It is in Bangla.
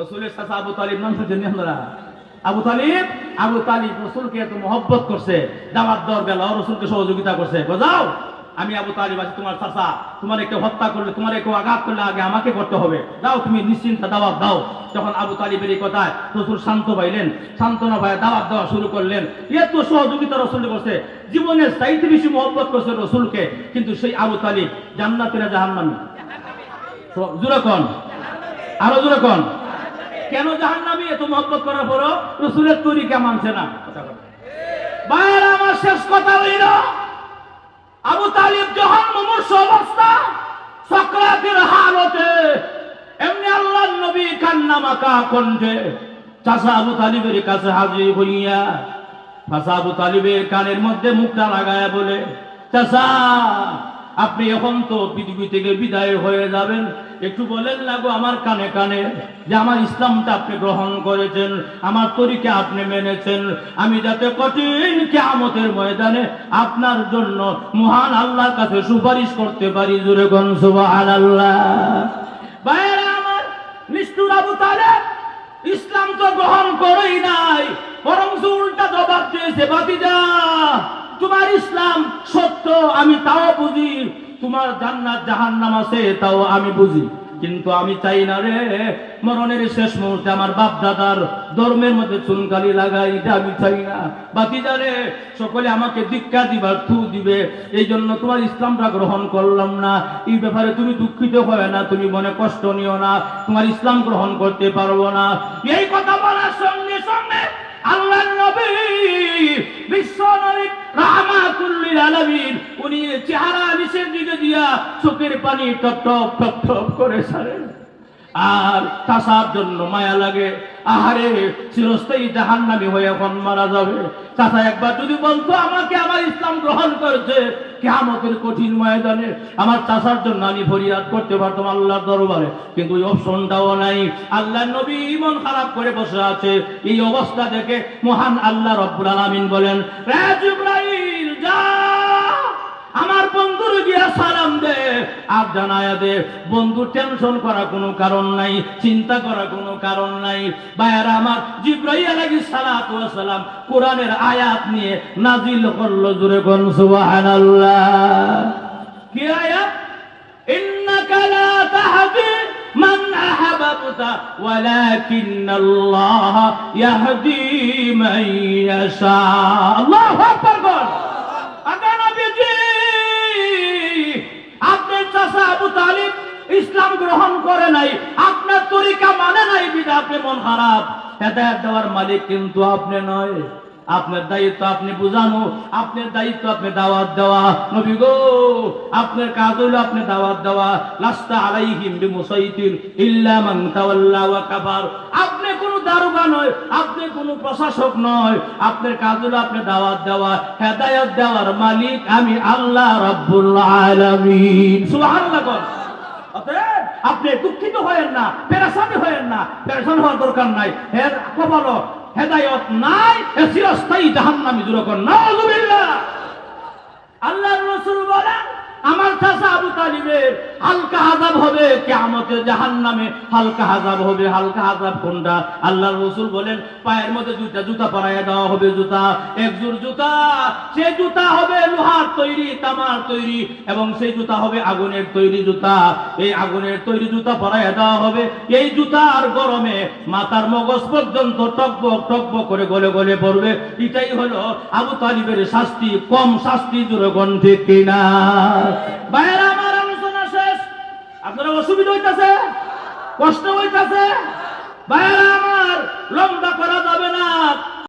রসুলের সাথে আবু তালিব নাম শুনছেন আপনারা? আবু তালিব আবু তালিব রসুলকে এত মহব্বত করছে, দাওয়াত দেওয়ার বেলা রসুলকে সহযোগিতা করছে। বোঝাও? আমি আবু তালিব আছি, তোমার চাচা, তোমার কেউ হত্যা করলে, তোমার কেউ আঘাত করলে আগে আমাকে করতে হবে। দাও তুমি নিশ্চিন্তা দাওয়াত দাও। যখন আবু তালিবের এই কথায় রসুল শান্ত পাইলেন সান্ত্বনা ভাই দাওয়াত দেওয়া শুরু করলেন, এত সহযোগিতা রসুল করছে জীবনের চাইতে বেশি মহব্বত করছে রসুলকে, কিন্তু সেই আবু তালিব জান্নাতিরা জাহান্নামী। জুড়ে আরও জোরে কন জাহান নামি এত মহব্বত করার পরও রসুলের তরিকা মানছে না? বাইরে আমার শেষ কথা হইল আবু তালিব যখন মুমূর্ষ অবস্থা, সক্রাতের হালতে এমনি আল্লাহ নবী কান্না মাকা কণ্ঠে চাষা আবু তালিবের কাছে হাজির হইয়া চাষা আবু তালিবের কানের মধ্যে মুখটা লাগায়া বলে চাষা আপনি এখন তো পৃথিবী থেকে বিদায় হয়ে যাবেন। একটু বলেন লাগো আমার কানে কানে, যে আমার ইসলামটা আপনি গ্রহণ করেছেন, আমার তরিকে আপনি মেনেছেন। আমি যাতে কঠিন কেয়ামতের ময়দানে আপনার জন্য মহান আল্লাহর কাছে সুপারিশ করতে পারি জুড়ে গন সুবহানাল্লাহ। বাইরে আমার নিষ্ঠুর আবু তালেব, ইসলাম তো গ্রহণ করেই নাই, বরং উল্টা জবাব দিয়েছে বাতিজা তোমার ইসলাম সত্য, আমি তাও বুঝি। তোমার জান্নাত জাহান্নাম আছে, তাও আমি বুঝি। কিন্তু আমি চাই না রে, মরণের শেষ মুহূর্তে আমার বাপ দাদার ধর্মের মধ্যে চুনকালি লাগাই এটা আমি চাই না। বাকি জানে সকলে আমাকে দীক্ষা দিবার থু দিবে। এই জন্য তোমার ইসলামটা গ্রহণ করলাম না। এই ব্যাপারে তুমি দুঃখিত হবে না, তুমি মনে কষ্ট নিও না। তোমার ইসলাম গ্রহণ করতে পারব না। এই কথা বলার সঙ্গে সঙ্গে আল্লাহ উনি চেহারা নিচের দিকে দিয়া চোখের পানি টপ টপ টপ টপ করে ছাড়েন। আর চাষার জন্য মায়া লাগে। আহারে, চিরস্থায়ী জাহান নামি হয়ে এখন মারা যাবে। চাষা একবার যদি বলতো আমাকে আমার ইসলাম গ্রহণ করেছে কেমতের কঠিন ময়দানে আমার চাষার জন্য আমি ফরিয়াদ করতে পারতাম আল্লাহর দরবারে। কিন্তু ওই অপশনটাও নাই। আল্লাহ নবী মন খারাপ করে বসে আছে। এই অবস্থা দেখে মহান আল্লাহ রব্বুল আলামিন বলেন, রে জিবরাইল, যা আমার বন্ধুর গিয়া সালাম দে। আর জানায়া দে, বন্ধু টেনশন করা কোনো কারণ নাই, চিন্তা করা কোনো কারণ নাই। ভাইয়ারা আমার জিব্রাইল আলাইহিস সালাতু সালাম কোরআনের আয়াত নিয়ে নাজিল করল জুরে কোন সুবহানাল্লাহ। কি আয়াত? ইন্নাকা লা তাহদি মান আহবাবতা ওয়ালাকিন্নাল্লাহ ইয়াহদি মান ইয়াশা। আল্লাহু আকবার। ইসলাম গ্রহণ করে নাই, আপনার তরিকা মানে নাই বিধা আপনি মন খারাপ হেদায়ত দেওয়ার মালিক কিন্তু আপনি নয়। আপনার দায়িত্ব আপনি বুঝানো, আপনার দায়িত্ব আপনি দাওয়াত দেওয়া। নবী গো, আপনার কাজ হলো আপনি দাওয়াত দেওয়া। লাস্তা আলাইহিম বিমুসাইতির ইল্লা মান তাওয়াল্লা ওয়া কাফার। আপনি কোনো দারোগা নয়, আপনি কোনো প্রশাসক নয়। আপনার কাজ হলো আপনি দাওয়াত দেওয়া। হেদায়েত দেওয়ার মালিক আমি আল্লাহ রাব্বুল আলামিন। সুবহানাল্লাহ অতএব আপনি দুঃখিত হয়েন না, পেরেশানি হয়েন না, পেরেশান হওয়ার দরকার নাই। এর কপাল, হেদায়ত নাই, এ চিরস্থায়ী জাহান্নামী দুরকম নাউজুবিল্লাহ। আল্লাহর রাসূল আমার তালিবের হালকা আযাব হবে কিয়ামতে জাহান্নামে হালকা আযাব হবে, হালকা আযাব কোনটা? আল্লাহর রাসূল বলেন, পায়ের মধ্যে দুইটা জুতা পরাইয়া দেওয়া হবে জুতা একজোড় জুতা সেই জুতা হবে লোহার তৈরি, তামার তৈরি, এবং সেই জুতা হবে আগুনের তৈরি জুতা। এই আগুনের তৈরি জুতা পরাইয়া দেওয়া হবে, এই জুতার গরমে মাথার মগজ পর্যন্ত টকবক টকবক করে গলে গলে পড়বে। এটাই হলো আবু তালিবের শাস্তি, কম শাস্তি দুরগণ ঠিক কিনা। বাইরে আপনারা অসুবিধা হইতাছে? কষ্ট হইতাছে? বাইরে আমার লম্বা করা যাবে না।